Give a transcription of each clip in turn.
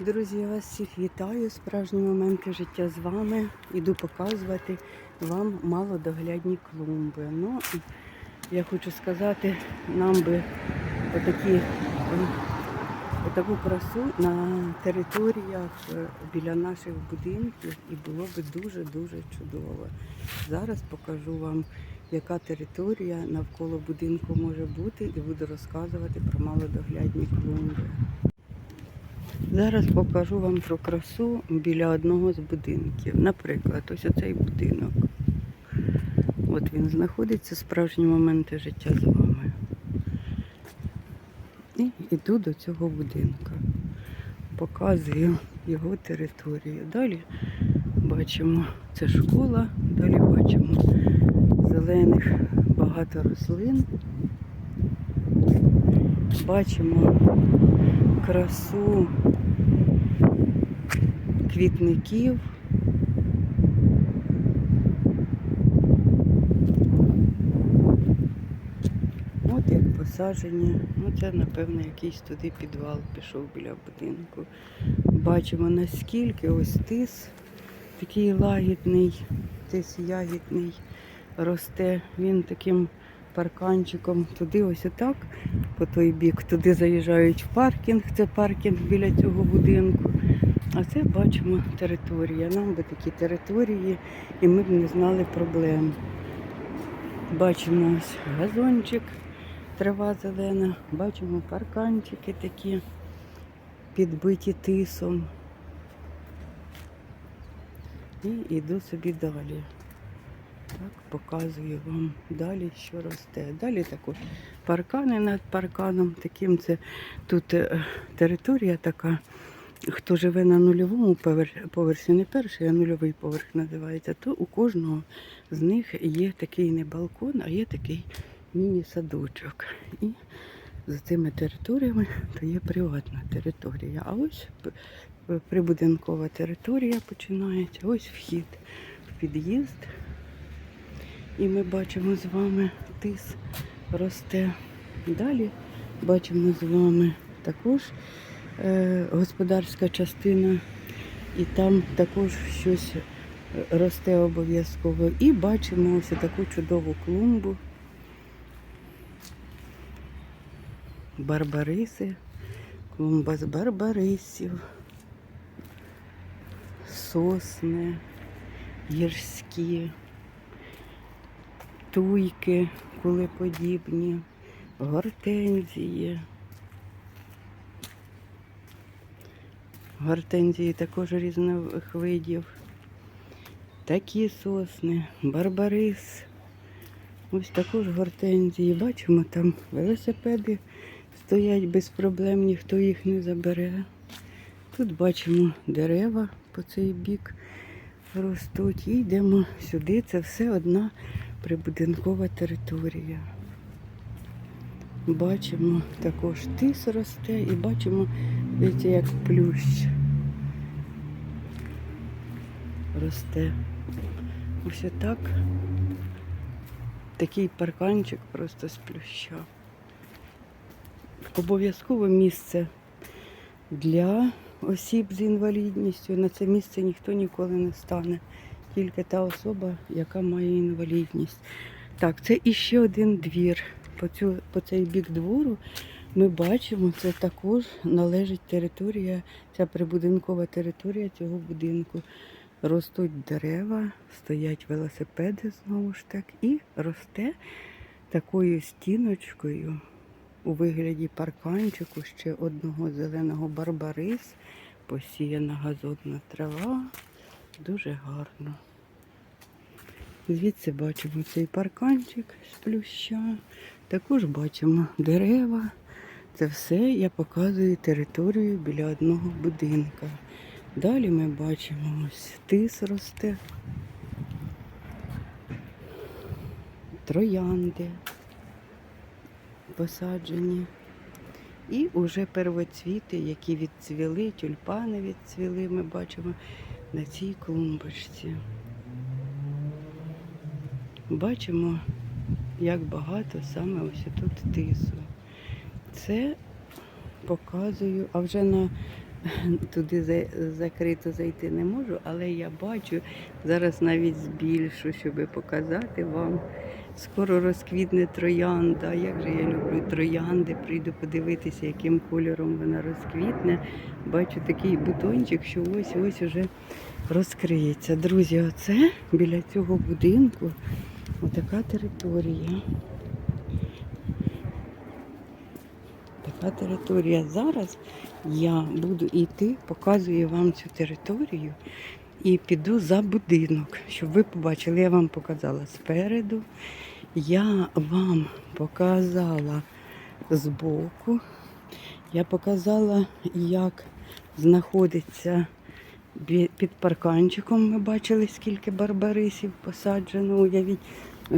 Друзі, я вас всіх вітаю. Справжні моменти життя з вами. Іду показувати вам малодоглядні клумби. Ну, я хочу сказати, нам би отакі, е, отаку красу на територіях е, біля наших будинків і було би дуже-дуже чудово. Зараз покажу вам, яка територія навколо будинку може бути, і буду розказувати про малодоглядні клумби. Зараз покажу вам про красу біля одного з будинків. Наприклад, ось оцей будинок. От він знаходиться, справжні моменти життя з вами. І йду до цього будинку. Показую його територію. Далі бачимо, це школа, далі бачимо зелених багато рослин. Бачимо красу квітників. От як посаджені. Ну це, напевно, якийсь туди підвал пішов біля будинку. Бачимо наскільки ось тис такий лагідний, тис ягідний росте. Він таким парканчиком туди ось отак, по той бік, туди заїжджають в паркінг, це паркінг біля цього будинку. А це бачимо територія. Нам би такі території, і ми б не знали проблем. Бачимо ось газончик, трава зелена, бачимо парканчики такі підбиті тисом. І йду собі далі. Так, показую вам далі, що росте. Далі також паркани над парканом. Таким це тут е, територія така. Хто живе на нульовому поверсі, не перший, а нульовий поверх називається, то у кожного з них є такий не балкон, а є такий міні-садочок. І за цими територіями то є приватна територія. А ось прибудинкова територія починається. Ось вхід в під'їзд. І ми бачимо з вами тис росте. Далі бачимо з вами також е, господарська частина, і там також щось росте обов'язково. І бачимо ось таку чудову клумбу. Барбариси, клумба з барбарисів, сосни, гірські, туйки кулеподібні, гортензії. Гортензії також різних видів. Такі сосни, барбарис. Ось також гортензії. Бачимо, там велосипеди стоять без проблем, ніхто їх не забере. Тут бачимо дерева по цей бік ростуть. І йдемо сюди. Це все одна прибудинкова територія. Бачимо також тис росте і бачимо, дивіться, як плющ росте. Ось отак. Такий парканчик просто з плюща. Обов'язково місце для осіб з інвалідністю. На це місце ніхто ніколи не стане. Тільки та особа, яка має інвалідність. Так, це іще один двір. По, цю, по цей бік двору ми бачимо, це також належить територія, ця прибудинкова територія цього будинку. Ростуть дерева, стоять велосипеди знову ж так, і росте такою стіночкою у вигляді парканчику ще одного зеленого барбарис, посіяна газонна трава. Дуже гарно. Звідси бачимо цей парканчик з плюща. Також бачимо дерева. Це все я показую територію біля одного будинка. Далі ми бачимо ось тис росте, троянди посаджені. І вже первоцвіти, які відцвіли, тюльпани відцвіли, ми бачимо на цій клумбочці. Бачимо, як багато саме ось тут тису. Це показую, а вже на туди закрито зайти не можу, але я бачу, зараз навіть збільшу, щоб показати вам. Скоро розквітне троянда. Як же я люблю троянди, прийду подивитися, яким кольором вона розквітне. Бачу такий бутончик, що ось ось уже розкриється. Друзі, оце біля цього будинку отака територія. Така територія. Зараз я буду йти, показую вам цю територію і піду за будинок, щоб ви побачили. Я вам показала спереду, я вам показала збоку, я показала, як знаходиться під парканчиком. Ми бачили, скільки барбарисів посаджено. Уявіть,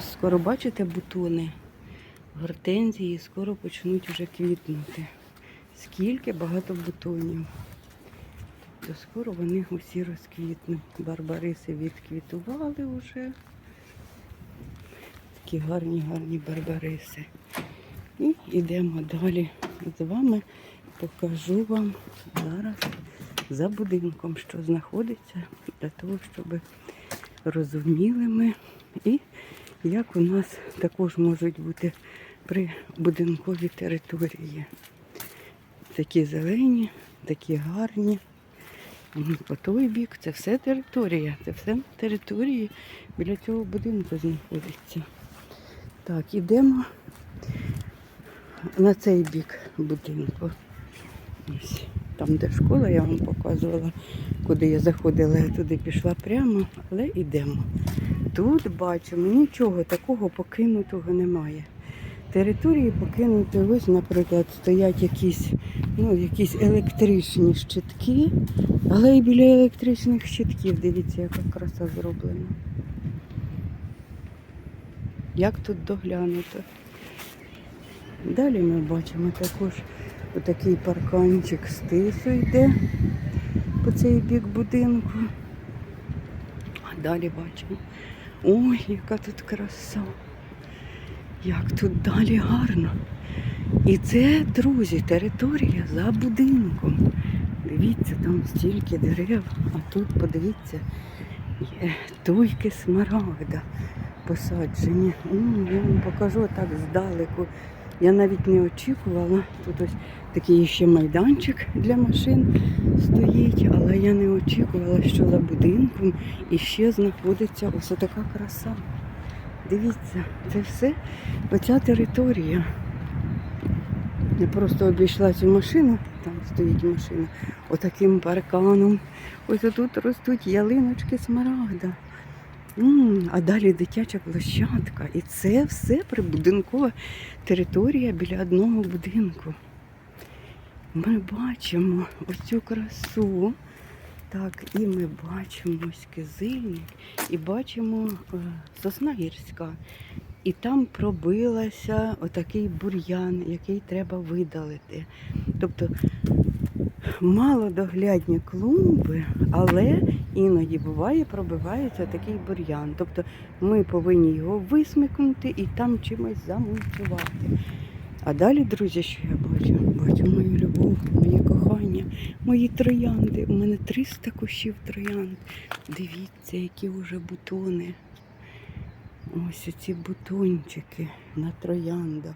скоро бачите бутони гортензії скоро почнуть вже квітнути. Скільки багато бутонів. То скоро вони усі розквітнуть. Барбариси відквітували вже. Такі гарні, гарні барбариси. І йдемо далі з вами. Покажу вам зараз за будинком, що знаходиться, для того, щоб розуміли ми і як у нас також можуть бути при будинковій території. Такі зелені, такі гарні. По той бік це все територія. Це все на території біля цього будинку знаходиться. Так, ідемо на цей бік будинку. Ось там, де школа, я вам показувала, куди я заходила, я туди пішла прямо, але йдемо. Тут бачимо, нічого такого покинутого немає. Території покинуті, ось, наприклад, стоять якісь, ну, якісь електричні щитки, але і біля електричних щитків, дивіться, яка краса зроблена. Як тут доглянуто. Далі ми бачимо також отакий парканчик з тису йде по цей бік будинку. А далі бачимо. Ой, яка тут краса. Як тут далі гарно. І це, друзі, територія за будинком. Дивіться, там стільки дерев, а тут подивіться, є туйки смарагда посаджені. М, Я вам покажу так здалеку. Я навіть не очікувала. Тут ось такий ще майданчик для машин стоїть, але я не очікувала, що за будинком іще знаходиться ось така краса. Дивіться, це все оця територія. Я просто обійшла цю машину, там стоїть машина, отаким парканом. Ось тут ростуть ялиночки смарагда. А далі дитяча площадка. І це все прибудинкова територія біля одного будинку. Ми бачимо ось цю красу. Так, і ми бачимо ось кизильник, і бачимо е, сосна гірська. І там пробилася отакий бур'ян, який треба видалити. Тобто малодоглядні клумби, але іноді буває, пробивається такий бур'ян. Тобто ми повинні його висмикнути і там чимось замульчувати. А далі, друзі, що я бачу? Бачу мою любов, моє кохання, мої троянди. У мене 300 кущів троянд. Дивіться, які вже бутони. Ось ці бутончики на трояндах.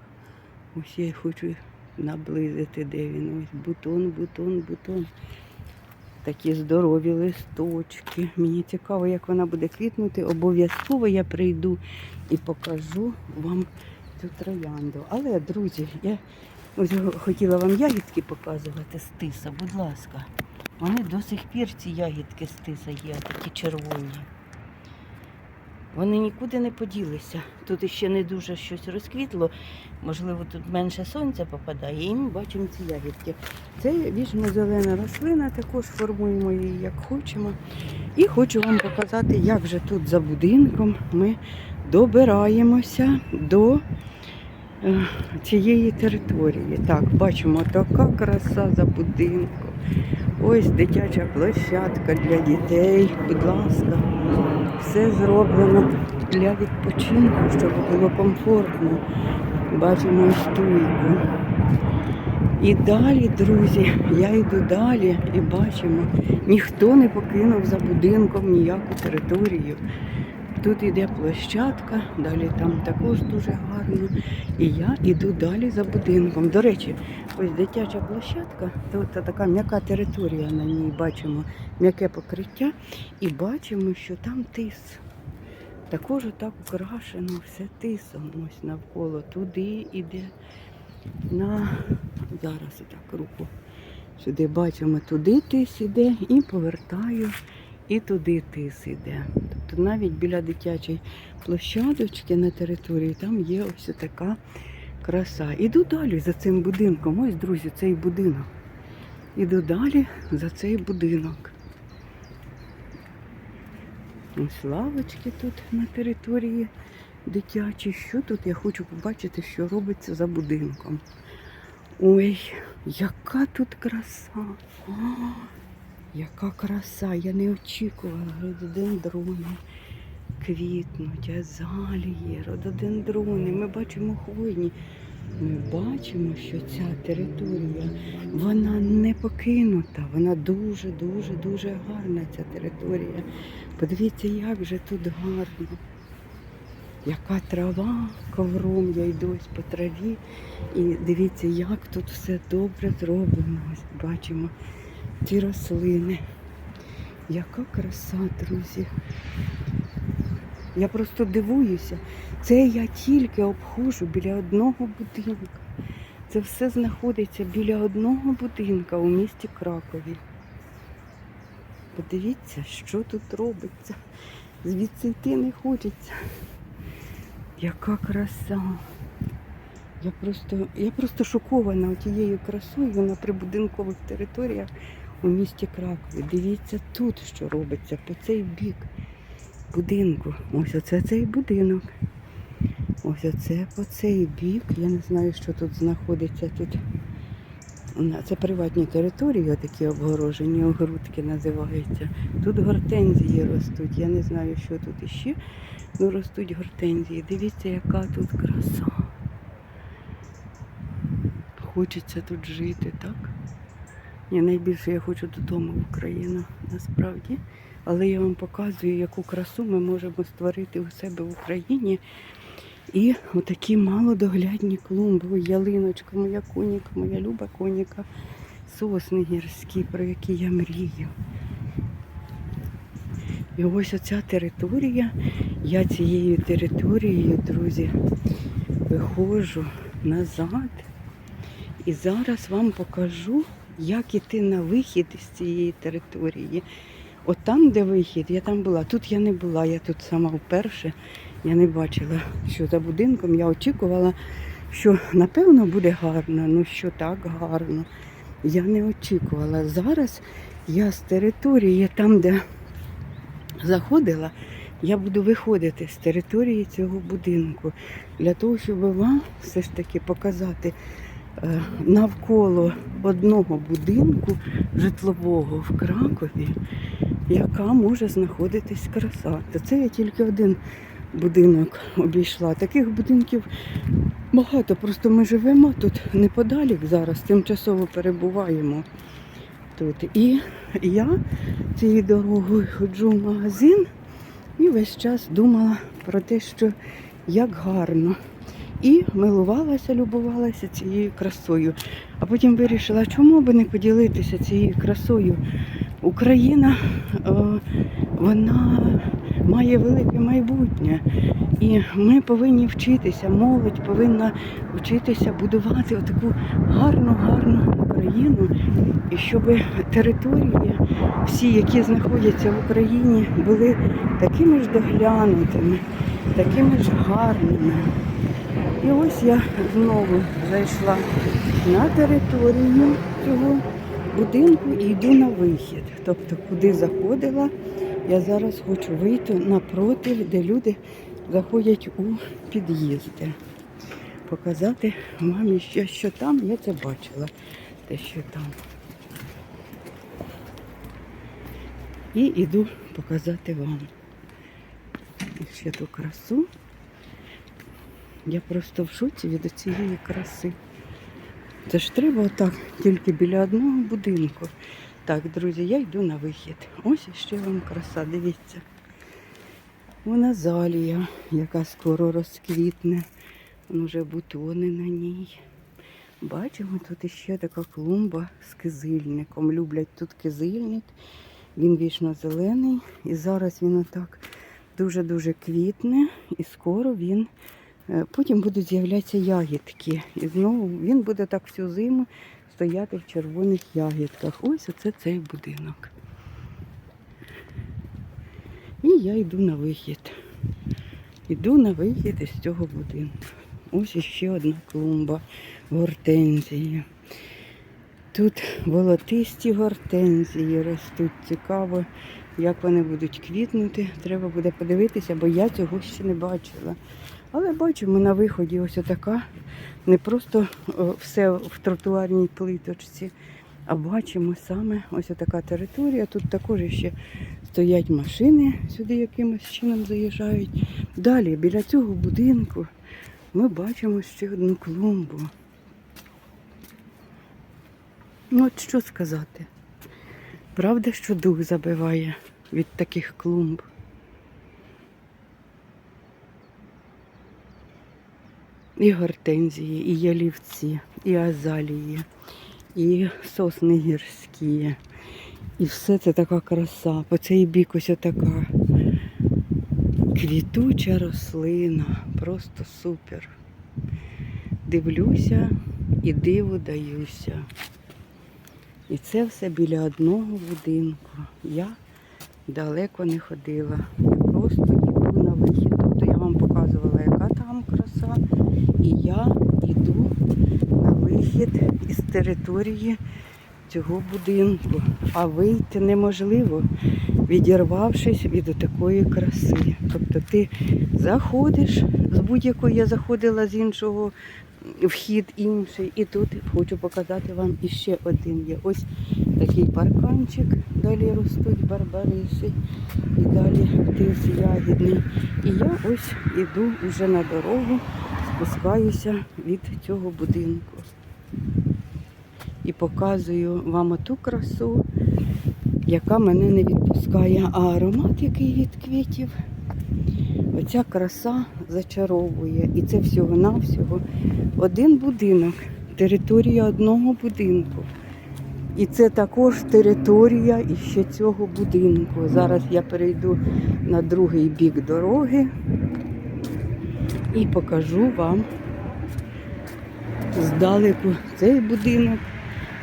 Ось я хочу наблизити, де він. Ось бутон, бутон, бутон. Такі здорові листочки. Мені цікаво, як вона буде квітнути. Обов'язково я прийду і покажу вам цю троянду. Але, друзі, я ось хотіла вам ягідки показувати з тиса, будь ласка. Вони до сих пір ці ягідки з тиса є, такі червоні. Вони нікуди не поділися. Тут іще не дуже щось розквітло. Можливо, тут менше сонця попадає, і ми бачимо ці ягідки. Це вічно-зелена рослина, також формуємо її як хочемо. І хочу вам показати, як же тут за будинком ми добираємося до е, цієї території. Так, бачимо, така краса за будинком. Ось дитяча площадка для дітей. Будь ласка, все зроблено для відпочинку, щоб було комфортно. Бачимо і стійку. І далі, друзі, я йду далі і бачимо, ніхто не покинув за будинком ніяку територію. Тут йде площадка, далі там також дуже гарно. І я йду далі за будинком. До речі, ось дитяча площадка, тут така м'яка територія на ній бачимо, м'яке покриття, і бачимо, що там тис. Також так украшено все тисом. Ось навколо туди іде. На зараз так руку. Сюди бачимо, туди тис іде і повертаю, і туди тис іде. Тобто навіть біля дитячої площадочки на території там є ось така краса. Іду далі за цим будинком. Ось, друзі, цей будинок. Іду далі за цей будинок. Ось лавочки тут на території дитячі. Що тут я хочу побачити, що робиться за будинком. Ой, яка тут краса! Яка краса! Я не очікувала рододендрони квітнуть, азалії, рододендрони. Ми бачимо хвойні. Ми бачимо, що ця територія вона не покинута, вона дуже, дуже, гарна, ця територія. Подивіться, як же тут гарно. Яка трава ковром, я йду по траві. І дивіться, як тут все добре зроблено. Бачимо ці рослини. Яка краса, друзі. Я просто дивуюся. Це я тільки обходжу біля одного будинку. Це все знаходиться біля одного будинка у місті Кракові. Подивіться, що тут робиться. Звідси йти не хочеться. Яка краса. Я просто, я просто шокована тією красою на прибудинкових територіях у місті Кракові. Дивіться тут, що робиться, по цей бік будинку. Ось оце цей будинок. Ось оце по цей бік. Я не знаю, що тут знаходиться. Тут це приватні території, такі обгорожені, огородки називаються. Тут гортензії ростуть. Я не знаю, що тут іще. Ну ростуть гортензії. Дивіться, яка тут краса. Хочеться тут жити, так? Ні, найбільше я хочу додому в Україну, насправді. Але я вам показую, яку красу ми можемо створити у себе в Україні. І отакі малодоглядні клумби, ялиночка, моя коніка, моя люба коніка, сосни гірські, про які я мрію. І ось оця територія, я цією територією, друзі, виходжу назад. І зараз вам покажу, як іти на вихід з цієї території. От там, де вихід, я там була. Тут я не була, я тут сама вперше. Я не бачила, що за будинком. Я очікувала, що напевно буде гарно, ну що так гарно. Я не очікувала. Зараз я з території, там, де заходила, я буду виходити з території цього будинку для того, щоб вам все ж таки показати навколо одного будинку житлового в Кракові, яка може знаходитись краса. То це я тільки один будинок обійшла. Таких будинків багато. Просто ми живемо тут неподалік зараз, тимчасово перебуваємо тут. І я цією дорогою ходжу в магазин і весь час думала про те, що як гарно. І милувалася, любувалася цією красою. А потім вирішила, чому би не поділитися цією красою. Україна е, вона має велике майбутнє. І ми повинні вчитися, молодь повинна вчитися будувати отаку гарну, гарну Україну. І щоб території, всі, які знаходяться в Україні, були такими ж доглянутими, такими ж гарними. І ось я знову зайшла на територію цього будинку і йду на вихід. Тобто, куди заходила, я зараз хочу вийти напроти, де люди заходять у під'їзди. Показати мамі, що, що там, я це бачила, те, що там. І йду показати вам ще ту красу. Я просто в шоці від цієї краси. Це ж треба отак, тільки біля одного будинку. Так, друзі, я йду на вихід. Ось іще вам краса, дивіться. Вона залія, яка скоро розквітне. Вон вже бутони на ній. Бачимо, тут іще така клумба з кизильником. Люблять тут кизильник. Він вічно зелений. І зараз він отак дуже-дуже квітне. І скоро він. Е, Потім будуть з'являтися ягідки. І знову він буде так всю зиму стояти в червоних ягідках. Ось оце цей будинок. І я йду на вихід. Йду на вихід із цього будинку. Ось іще одна клумба гортензії. Тут волотисті гортензії ростуть. Цікаво, як вони будуть квітнути. Треба буде подивитися, бо я цього ще не бачила. Але бачимо на виході ось така, не просто все в тротуарній плиточці, а бачимо саме ось така територія. Тут також ще стоять машини, сюди якимось чином заїжджають. Далі, біля цього будинку, ми бачимо ще одну клумбу. Ну, от що сказати? Правда, що дух забиває від таких клумб. І гортензії, і ялівці, і азалії, і сосни гірські. І все це така краса. По цей бік ось така квітуча рослина. Просто супер. Дивлюся і диву даюся. І це все біля одного будинку. Я далеко не ходила. Просто йду на вихід. Тобто я вам показувала, яка там краса. І я йду на вихід із території цього будинку. А вийти неможливо, відірвавшись від такої краси. Тобто ти заходиш з будь-якої я заходила з іншого вхід інший. І тут хочу показати вам іще один є. Ось такий парканчик, далі ростуть барбариси, і далі тис ягідний. І я ось іду вже на дорогу, спускаюся від цього будинку. І показую вам оту красу, яка мене не відпускає. А аромат, який від квітів, оця краса зачаровує. І це всього-навсього один будинок, територія одного будинку. І це також територія іще цього будинку. Зараз я перейду на другий бік дороги і покажу вам здалеку цей будинок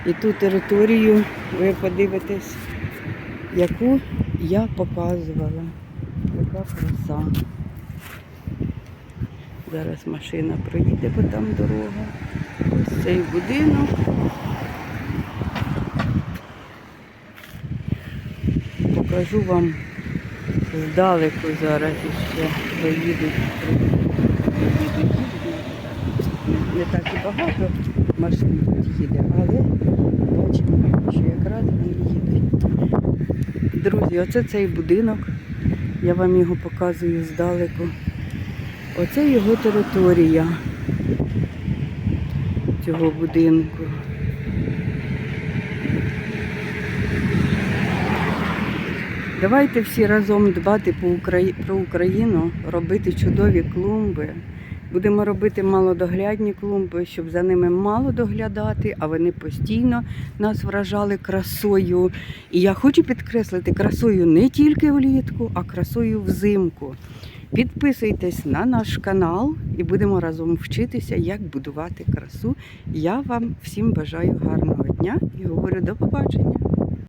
і ту територію ви подивитесь, яку я показувала. Яка краса. Зараз машина проїде, бо там дорога. Ось цей будинок. Покажу вам здалеку зараз ще проїдуть. проїдуть, Не так і багато машин тут їде, але бачимо, що якраз вони їдуть. Друзі, оце цей будинок. Я вам його показую здалеку. Оце його територія цього будинку. Давайте всі разом дбати про Україну, робити чудові клумби. Будемо робити малодоглядні клумби, щоб за ними мало доглядати, а вони постійно нас вражали красою. І я хочу підкреслити красою не тільки влітку, а красою взимку. Підписуйтесь на наш канал і будемо разом вчитися, як будувати красу. Я вам всім бажаю гарного дня і говорю до побачення.